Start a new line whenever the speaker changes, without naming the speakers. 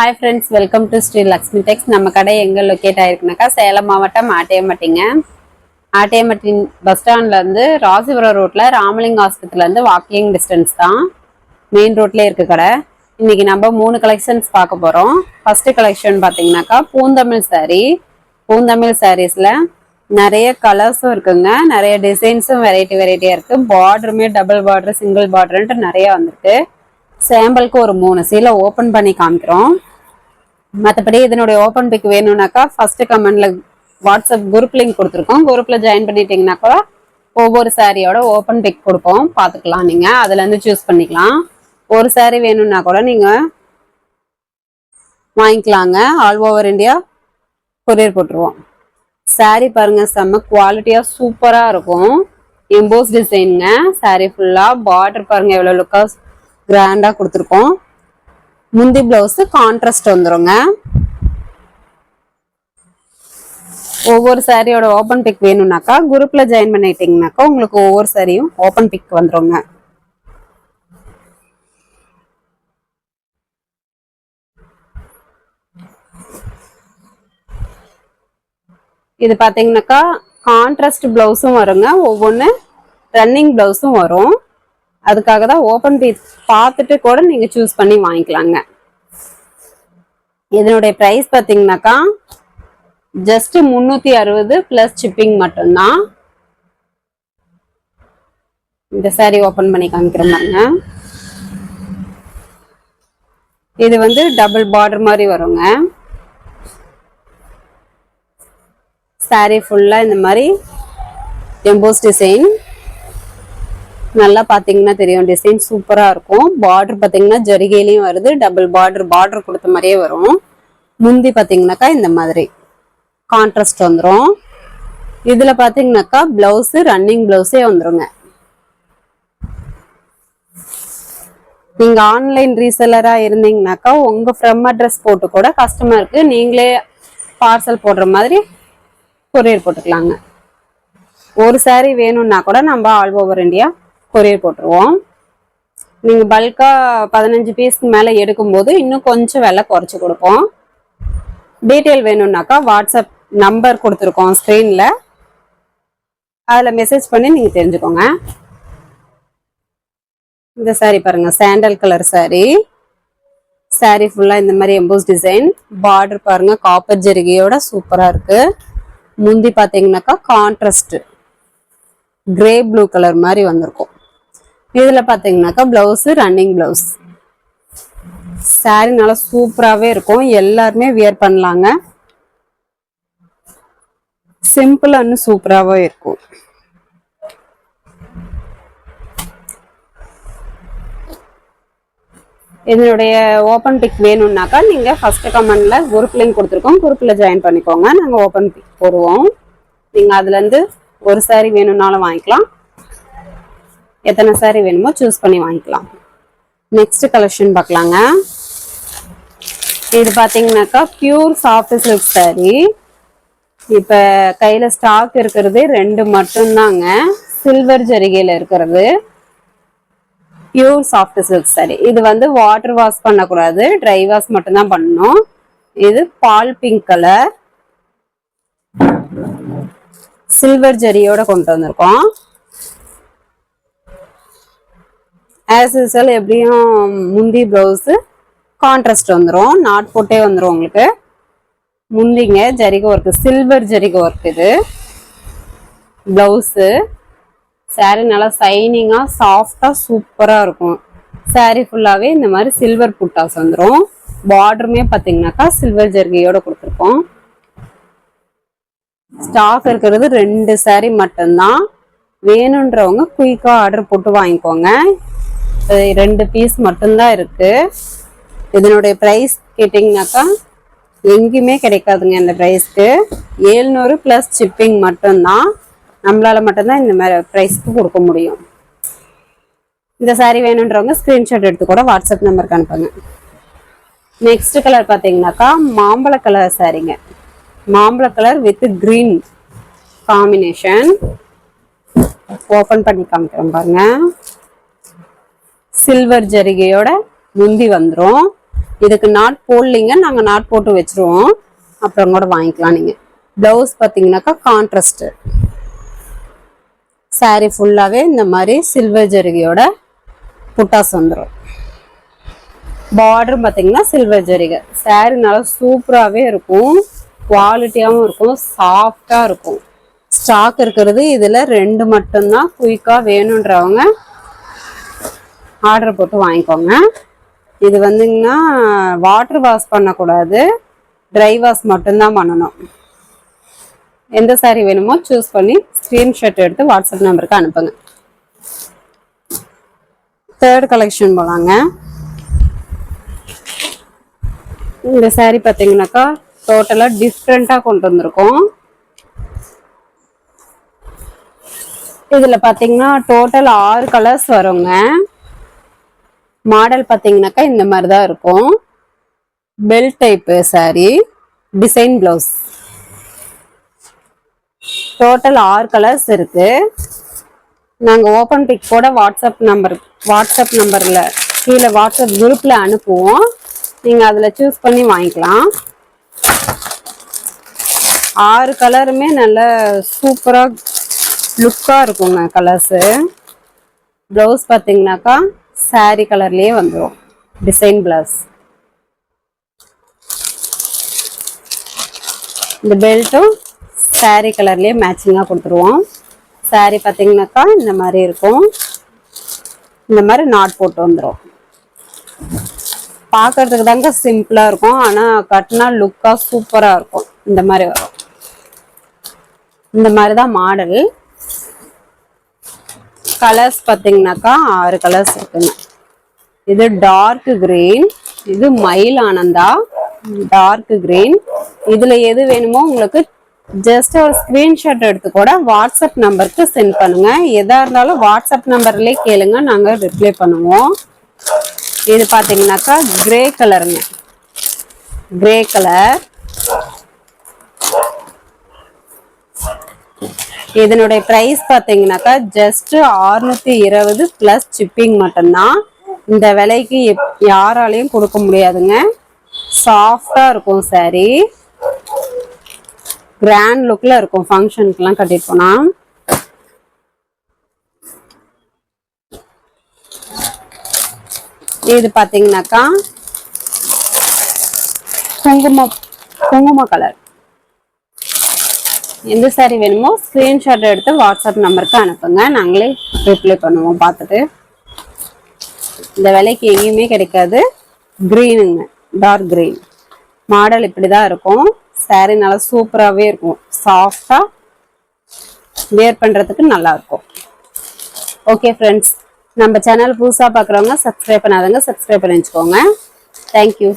Hi friends welcome to Sri Lakshmi Tex நம்ம கடை எங்கே லொக்கேட் ஆயிருக்குனாக்கா சேலம் மாவட்டம் ஆட்டையம்பட்டிங்க ஆட்டையம்பட்டி பஸ் ஸ்டாண்ட்லேருந்து ராசிபுரம் ரோட்டில் ராமலிங் ஆஸ்பத்திரிலேருந்து வாக்கிங் டிஸ்டன்ஸ் தான். மெயின் ரோட்லேயே இருக்குது கடை. இன்றைக்கி நம்ம மூணு கலெக்ஷன்ஸ் பார்க்க போகிறோம் ஃபஸ்ட்டு கலெக்ஷன் பார்த்தீங்கன்னாக்கா பூந்தமிழ் சாரீ பூந்தமிழ் சாரீஸில் நிறைய கலர்ஸும் இருக்குங்க. நிறைய டிசைன்ஸும் வெரைட்டி வெரைட்டியாக இருக்குது பார்டருமே டபுள் பார்டர் சிங்கிள் பார்டருன்ட்டு நிறைய வந்திருக்கு. சாம்பிளுக்கு ஒரு மூணு சீலை ஓப்பன் பண்ணி காமிக்கிறோம். மற்றபடி இதனுடைய ஓப்பன் பிக் வேணும்னாக்கா ஃபர்ஸ்ட் கமெண்ட்ல வாட்ஸ்அப் குரூப் லிங்க் கொடுத்துருக்கோம். குரூப்பில் ஜாயின் பண்ணிட்டீங்கன்னா கூட ஒவ்வொரு சாரியோட ஓப்பன் பிக் கொடுப்போம். பார்த்துக்கலாம் நீங்கள் அதுலேருந்து சூஸ் பண்ணிக்கலாம். ஒரு சாரி வேணும்னா கூட நீங்கள் வாங்கிக்கலாங்க. ஆல் ஓவர் இந்தியா கொரியர் போட்டுருவோம். சாரி பாருங்க செம்ம குவாலிட்டியாக சூப்பராக இருக்கும். எம்போஸ் டிசைனுங்க சாரி ஃபுல்லாக பார்டர் பாருங்க எவ்வளோ லுக்காக கிராண்டா கொடுத்துருக்கோம். முந்தி பிளவுஸ் கான்ட்ராஸ்ட் வந்துருங்க. ஒவ்வொரு சாரியோட ஓப்பன் பிக் வேணும்னாக்கா குரூப்ல ஜாயின் பண்ணிட்டீங்கனாக்கா உங்களுக்கு ஒவ்வொரு சாரியும் ஓப்பன் பிக் வந்துருங்க. இது பாத்தீங்கன்னாக்கா கான்ட்ராஸ்ட் பிளவுஸும் வருங்க. ஒவ்வொன்று ரன்னிங் பிளவுஸும் வரும். அதுக்காக தான் ஓப்பன் பீஸ் பார்த்துட்டு கூட நீங்க சூஸ் பண்ணி வாங்கிக்கலாங்க. இதனுடைய ப்ரைஸ் பார்த்தீங்கன்னாக்கா ஜஸ்ட் முந்நூற்றி அறுபது ப்ளஸ் ஷிப்பிங் மட்டும்தான். இந்த சாரீ ஓப்பன் பண்ணி காமிக்கிறேன் இது வந்து டபுள் பார்டர் மாதிரி வருங்க. saree ஃபுல்லாக இந்த மாதிரி எம்போஸ் டிசைன் நல்லா பார்த்தீங்கன்னா தெரியும். டிசைன் சூப்பராக இருக்கும். பார்டர் பார்த்தீங்கன்னா ஜரிகையிலையும் வருது. டபுள் பார்டர் பார்டர் கொடுத்த மாதிரியே வரும். முந்தி பார்த்தீங்கன்னாக்கா இந்த மாதிரி. கான்ட்ராஸ்ட் வந்துடும் இதில் பார்த்தீங்கன்னாக்கா ப்ளவுஸு ரன்னிங் ப்ளவுஸே வந்துருங்க. நீங்கள் ஆன்லைன் ரீசெல்லராக இருந்தீங்கன்னாக்கா உங்கள் ஃப்ரம் அட்ரஸ் போட்டு கூட கஸ்டமருக்கு நீங்களே பார்சல் போடுற மாதிரி கொரியர் போட்டுக்கலாங்க. ஒரு saree வேணும்னா கூட நம்ம ஆல் ஓவர் இந்தியா கொரியர் போட்டுருவோம். நீங்கள் பல்காக பதினஞ்சு பீஸ்க்கு மேலே எடுக்கும்போது இன்னும் கொஞ்சம் விலை குறைச்சி கொடுப்போம். டீட்டெயில் வேணும்னாக்கா வாட்ஸ்அப் நம்பர் கொடுத்துருக்கோம் ஸ்க்ரீனில் அதில் மெசேஜ் பண்ணி நீங்கள் தெரிஞ்சுக்கோங்க. இந்த சாரீ பாருங்கள் சாண்டல் கலர் சாரீ saree ஃபுல்லாக இந்த மாதிரி எம்போஸ் டிசைன் பார்டர் பாருங்கள் காப்பர் ஜெரிகையோட சூப்பராக இருக்குது முந்தி பார்த்தீங்கன்னாக்கா கான்ட்ராஸ்ட் கிரே ப்ளூ கலர் மாதிரி வந்திருக்கும். இதில் பார்த்தீங்கன்னாக்கா ப்ளவுஸு ரன்னிங் ப்ளவுஸ் சாரி நல்லா சூப்பராகவே இருக்கும். எல்லாருமே வியர் பண்ணலாங்க. சிம்பிள் சிம்பிளான்னு சூப்பராகவே இருக்கும். இதனுடைய ஓப்பன் பிக் வேணும்னாக்கா நீங்கள் ஃபர்ஸ்ட் கமெண்ட்ல குரூப் லிங்க் கொடுத்துருக்கோம். குரூப்பில் ஜாயின் பண்ணிக்கோங்க. நாங்கள் ஓப்பன் பிக் போடுவோம். நீங்கள் அதுலேருந்து ஒரு சாரி வேணும்னாலும் வாங்கிக்கலாம். எத்தனை saree வேணுமோ சூஸ் பண்ணி வாங்கிக்கலாம். நெக்ஸ்ட் கலெக்ஷன் பார்க்கலாங்க. இது பார்த்தீங்கன்னாக்கா பியூர் சாஃப்ட் சில்க் சாரீ இப்போ கையில் ஸ்டாக் இருக்கிறது ரெண்டு மட்டும்தாங்க. சில்வர் ஜரிகையில் இருக்கிறது. பியூர் சாஃப்ட் சில்க் சாரி இது வந்து வாட்டர் வாஷ் பண்ணக்கூடாது. ட்ரை வாஷ் மட்டும்தான் பண்ணணும். இது பால் பிங்க் கலர் சில்வர் ஜரியோட கொண்டு வந்திருக்கோம். ஆஸ் யூஸ்வல் எப்படியும் முந்தி ப்ளவுஸு கான்ட்ராஸ்ட் வந்துடும் நாட் போட்டே வந்துடும் உங்களுக்கு. முந்திங்க ஜரிகை ஒர்க்கு சில்வர் ஜரிகை ஒர்க் இது. ப்ளவுஸு சாரீ நல்லா சைனிங்காக சாஃப்டாக சூப்பராக இருக்கும். சாரீ ஃபுல்லாகவே இந்த மாதிரி சில்வர் புட்டாஸ் வந்துடும் பார்டருமே பார்த்தீங்கன்னாக்கா சில்வர் ஜர்கியோட கொடுத்துருக்கோம். ஸ்டாக் இருக்கிறது ரெண்டு சாரீ மட்டும்தான். வேணுன்றவங்க குயிக்காக ஆர்டர் போட்டு வாங்கிக்கோங்க. ரெண்டு பீஸ் மட்டும்தான் இருக்கு. இதனுடைய ப்ரைஸ் கேட்டிங்கனாக்கா எங்கேயுமே கிடைக்காதுங்க இந்த ப்ரைஸ்க்கு ஏழ்நூறு ப்ளஸ் ஷிப்பிங் மட்டும்தான் நம்மளால் மட்டும்தான் இந்த மாதிரி ப்ரைஸ்க்கு கொடுக்க முடியும். இந்த சாரீ வேணுன்றவங்க ஸ்க்ரீன்ஷாட் எடுத்து கூட வாட்ஸ்அப் நம்பருக்கு அனுப்புங்க. நெக்ஸ்ட் கலர் பார்த்தீங்கன்னாக்கா மாம்பழ கலர் சாரீங்க மாம்பழ colour with green combination open பண்ணி காமிக்கிறோம் பாருங்கள் சில்வர் ஜரிகையோட முந்தி வந்துடும் இதுக்கு நாட் போடலிங்க நாங்கள் நாட் போட்டு வச்சிருவோம். அப்புறம் கூட வாங்கிக்கலாம் நீங்கள் ப்ளவுஸ் பார்த்தீங்கன்னாக்கா கான்ட்ராஸ்ட் saree ஃபுல்லாகவே இந்த மாதிரி சில்வர் ஜரிகையோட புட்டாஸ் வந்துடும் பார்டர் பார்த்தீங்கன்னா சில்வர் ஜரிகை. Saree நல்லா சூப்பராகவே இருக்கும். குவாலிட்டியாகவும் இருக்கும். சாஃப்டாக இருக்கும். ஸ்டாக் இருக்கிறது இதில் ரெண்டு மட்டும்தான் குயிக்காக வேணுன்றவங்க ஆர்டர் போட்டு வாங்கிக்கோங்க. இது வந்துங்கன்னா வாட்டர் வாஷ் பண்ணக்கூடாது. ட்ரை வாஷ் மட்டும்தான் பண்ணணும். எந்த சாரீ வேணுமோ சூஸ் பண்ணி ஸ்க்ரீன்ஷாட் எடுத்து வாட்ஸ்அப் நம்பருக்கு அனுப்புங்க. தேர்ட் கலெக்ஷன் போலாங்க. இந்த சாரீ பார்த்தீங்கன்னாக்கா டோட்டலாக டிஃப்ரெண்ட்டாக கொண்டு வந்திருக்கோம். இதில் பார்த்தீங்கன்னா டோட்டல் ஆறு கலர்ஸ் வருங்க. மாடல் பார்த்தீங்கன்னாக்கா இந்த மாதிரி தான் இருக்கும். Bell type saree design blouse total ஆறு கலர்ஸ் இருக்கு. நாங்கள் ஓப்பன் பிக் கூட வாட்ஸ்அப் நம்பர் வாட்ஸ்அப் நம்பரில் கீழே வாட்ஸ்அப் குரூப்பில் அனுப்புவோம். நீங்கள் அதில் சூஸ் பண்ணி வாங்கிக்கலாம். ஆறு கலருமே நல்ல சூப்பராக லுக்காக இருக்குங்க கலர்ஸு ப்ளவுஸ் பார்த்தீங்கன்னாக்கா சாரி கலர்லேயே வந்துடும் டிசைன் ப்ளவுஸ் இந்த பெல்ட்டும் சாரி கலர்லேயே மேட்சிங்காக கொடுத்துருவோம். சாரி பார்த்தீங்கன்னாக்கா இந்த மாதிரி இருக்கும். இந்த மாதிரி நாட் போட்டு வந்துடும் பார்க்கறதுக்கு தாங்க சிம்பிளாக இருக்கும். ஆனால் கட்டினா லுக்காக சூப்பராக இருக்கும். இந்த மாதிரி வரும். இந்த மாதிரி தான் மாடல் கலர்ஸ் பார்த்தீங்கன்னாக்கா ஆறு கலர்ஸ் இருக்குங்க. இது டார்க் கிரீன் இது மயில் ஆனந்தா டார்க் கிரீன் இதுல எது வேணுமோ உங்களுக்கு ஜஸ்ட் ஒரு ஸ்கிரீன்ஷாட் எடுத்து கூட வாட்ஸ்அப் நம்பருக்கு சென்ட் பண்ணுங்க. எதா இருந்தாலும் வாட்ஸ்அப் நம்பர்லயே கேளுங்க நாங்க ரிப்ளை பண்ணுவோம். இது பாத்தீங்கன்னாக்கா கிரே கலருங்க கிரே கலர் இதனுடைய ப்ரைஸ் பார்த்தீங்கன்னாக்கா ஜஸ்ட் 620 இருபது ப்ளஸ் சிப்பிங் மட்டும்தான். இந்த விலைக்கு எப்- யாராலையும் கொடுக்க முடியாதுங்க. சாஃப்டா இருக்கும் சாரி கிராண்ட் லுக்ல இருக்கும் ஃபங்க்ஷனுக்குலாம் கட்டிட்டு போனா. இது பார்த்தீங்கன்னாக்கா குங்குமம் குங்கும கலர் எந்த saree வேணுமோ ஸ்க்ரீன்ஷாட் எடுத்து வாட்ஸ்அப் நம்பருக்கு அனுப்புங்க. நாங்களே ரிப்ளை பண்ணுவோம் பார்த்துட்டு. இந்த விலைக்கு எங்கேயுமே கிடைக்காது. க்ரீனுங்க டார்க் க்ரீன் மாடல் இப்படி தான் இருக்கும். saree நல்லா சூப்பராகவே இருக்கும். சாஃப்டாக வேர் பண்ணுறதுக்கு நல்லா இருக்கும். ஓகே ஃப்ரெண்ட்ஸ் நம்ம சேனல் புதுசாக பார்க்குறவங்க சப்ஸ்கிரைப் பண்ணாதவங்க சப்ஸ்கிரைப் பண்ணி வச்சுக்கோங்க. தேங்க்யூ